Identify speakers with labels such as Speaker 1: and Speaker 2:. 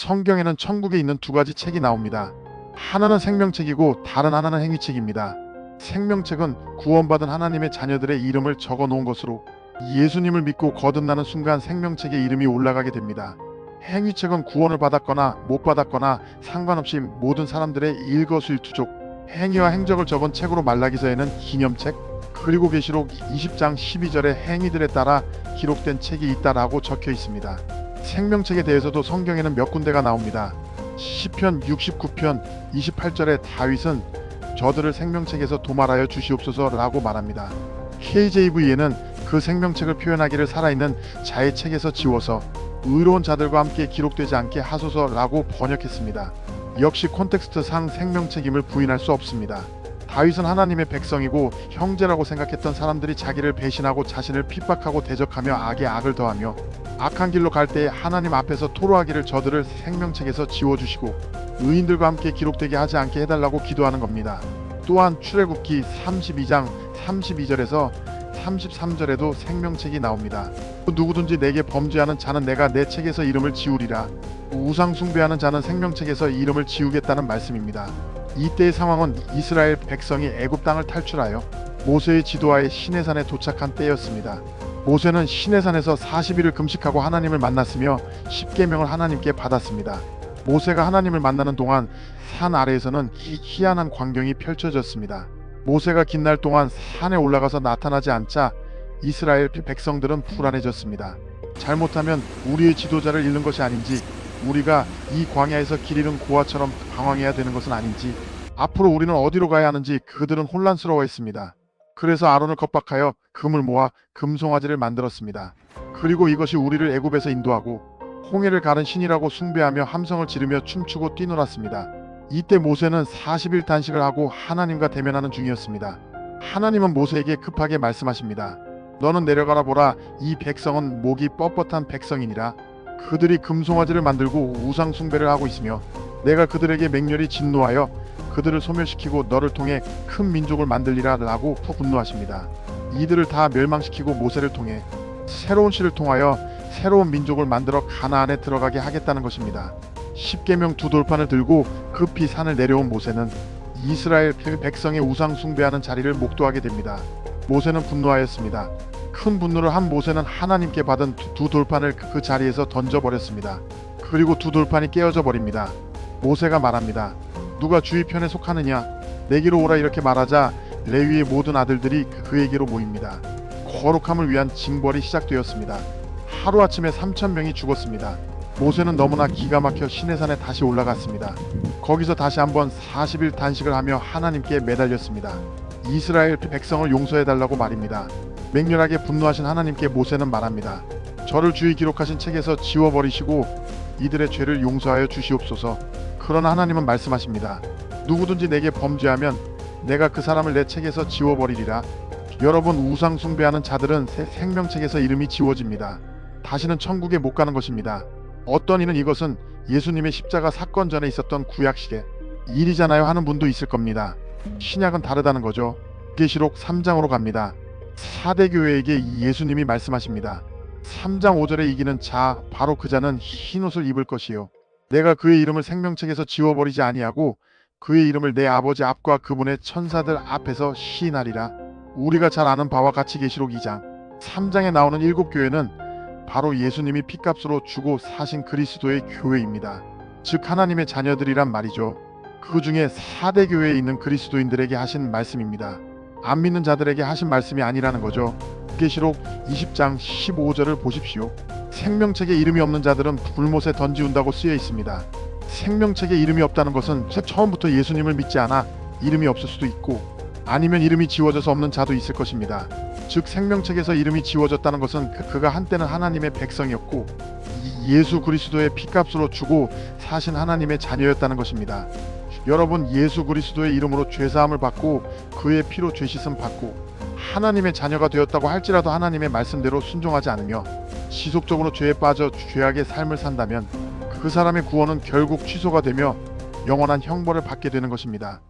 Speaker 1: 성경에는 천국에 있는 두 가지 책이 나옵니다. 하나는 생명책이고 다른 하나는 행위책입니다. 생명책은 구원받은 하나님의 자녀들의 이름을 적어 놓은 것으로 예수님을 믿고 거듭나는 순간 생명책에 이름이 올라가게 됩니다. 행위책은 구원을 받았거나 못 받았거나 상관없이 모든 사람들의 일거수일투족 행위와 행적을 적은 책으로 말라기서에는 기념책 그리고 계시록 20장 12절의 행위들에 따라 기록된 책이 있다라고 적혀 있습니다. 생명책에 대해서도 성경에는 몇 군데가 나옵니다. 시편 69편 28절에 다윗은 저들을 생명책에서 도말하여 주시옵소서라고 말합니다. KJV에는 그 생명책을 표현하기를 살아있는 자의 책에서 지워서 의로운 자들과 함께 기록되지 않게 하소서라고 번역했습니다. 역시 콘텍스트 상 생명책임을 부인할 수 없습니다. 다윗은 하나님의 백성이고 형제라고 생각했던 사람들이 자기를 배신하고 자신을 핍박하고 대적하며 악에 악을 더하며 악한 길로 갈 때에 하나님 앞에서 토로하기를 저들을 생명책에서 지워주시고 의인들과 함께 기록되게 하지 않게 해달라고 기도하는 겁니다. 또한 출애굽기 32장 32절에서 33절에도 생명책이 나옵니다. 누구든지 내게 범죄하는 자는 내가 내 책에서 이름을 지우리라. 우상 숭배하는 자는 생명책에서 이름을 지우겠다는 말씀입니다. 이때의 상황은 이스라엘 백성이 애굽 땅을 탈출하여 모세의 지도하에 시내산에 도착한 때였습니다. 모세는 시내산에서 40일을 금식하고 하나님을 만났으며 10계명을 하나님께 받았습니다. 모세가 하나님을 만나는 동안 산 아래에서는 희- 희한한 광경이 펼쳐졌습니다. 모세가 긴 날 동안 산에 올라가서 나타나지 않자 이스라엘 백성들은 불안해졌습니다. 잘못하면 우리의 지도자를 잃는 것이 아닌지 우리가 이 광야에서 길 잃은 고아처럼 방황해야 되는 것은 아닌지 앞으로 우리는 어디로 가야 하는지 그들은 혼란스러워했습니다. 그래서 아론을 겁박하여 금을 모아 금송아지를 만들었습니다. 그리고 이것이 우리를 애굽에서 인도하고 홍해를 가른 신이라고 숭배하며 함성을 지르며 춤추고 뛰놀았습니다. 이때 모세는 40일 단식을 하고 하나님과 대면하는 중이었습니다. 하나님은 모세에게 급하게 말씀하십니다. 너는 내려가라 보라 이 백성은 목이 뻣뻣한 백성이니라 그들이 금송아지를 만들고 우상 숭배를 하고 있으며 내가 그들에게 맹렬히 진노하여 그들을 소멸시키고 너를 통해 큰 민족을 만들리라 라고 분노하십니다. 이들을 다 멸망시키고 모세를 통해 새로운 씨를 통하여 새로운 민족을 만들어 가나안에 들어가게 하겠다는 것입니다. 십계명 두 돌판을 들고 급히 산을 내려온 모세는 이스라엘 백성의 우상 숭배하는 자리를 목도하게 됩니다. 모세는 분노하였습니다. 큰 분노를 한 모세는 하나님께 받은 두- 두 돌판을 그- 그 자리에서 던져버렸습니다. 그리고 두 돌판이 깨어져 버립니다. 모세가 말합니다. 누가 주의 편에 속하느냐? 내게로 오라 이렇게 말하자 레위의 모든 아들들이 그- 그에게로 모입니다. 거룩함을 위한 징벌이 시작되었습니다. 하루아침에 3천 명이 죽었습니다. 모세는 너무나 기가 막혀 시내산에 다시 올라갔습니다. 거기서 다시 한번 40일 단식을 하며 하나님께 매달렸습니다. 이스라엘 백성을 용서해달라고 말입니다. 맹렬하게 분노하신 하나님께 모세는 말합니다. 저를 주의 기록하신 책에서 지워버리시고 이들의 죄를 용서하여 주시옵소서. 그러나 하나님은 말씀하십니다. 누구든지 내게 범죄하면 내가 그 사람을 내 책에서 지워버리리라. 여러분 우상 숭배하는 자들은 새 생명책에서 이름이 지워집니다. 다시는 천국에 못 가는 것입니다. 어떤 이는 이것은 예수님의 십자가 사건 전에 있었던 구약식의 일이잖아요 하는 분도 있을 겁니다. 신약은 다르다는 거죠. 계시록 3장으로 갑니다. 사대 교회에게 예수님이 말씀하십니다. 3장 5절에 이기는 자 바로 그 자는 흰 옷을 입을 것이요 내가 그의 이름을 생명책에서 지워버리지 아니하고 그의 이름을 내 아버지 앞과 그분의 천사들 앞에서 시인하리라. 우리가 잘 아는 바와 같이 계시록 2장 3장에 나오는 일곱 교회는 바로 예수님이 피값으로 주고 사신 그리스도의 교회입니다. 즉 하나님의 자녀들이란 말이죠. 그 중에 4대 교회에 있는 그리스도인들에게 하신 말씀입니다. 안 믿는 자들에게 하신 말씀이 아니라는 거죠. 계시록 20장 15절을 보십시오. 생명책에 이름이 없는 자들은 불못에 던지운다고 쓰여 있습니다. 생명책에 이름이 없다는 것은 처음부터 예수님을 믿지 않아 이름이 없을 수도 있고 아니면 이름이 지워져서 없는 자도 있을 것입니다. 즉 생명책에서 이름이 지워졌다는 것은 그- 그가 한때는 하나님의 백성이었고 이- 예수 그리스도의 피값으로 주고 사신 하나님의 자녀였다는 것입니다. 여러분 예수 그리스도의 이름으로 죄 사함을 받고 그의 피로 죄 씻음 받고 하나님의 자녀가 되었다고 할지라도 하나님의 말씀대로 순종하지 않으며 지속적으로 죄에 빠져 죄악의 삶을 산다면 그 사람의 구원은 결국 취소가 되며 영원한 형벌을 받게 되는 것입니다.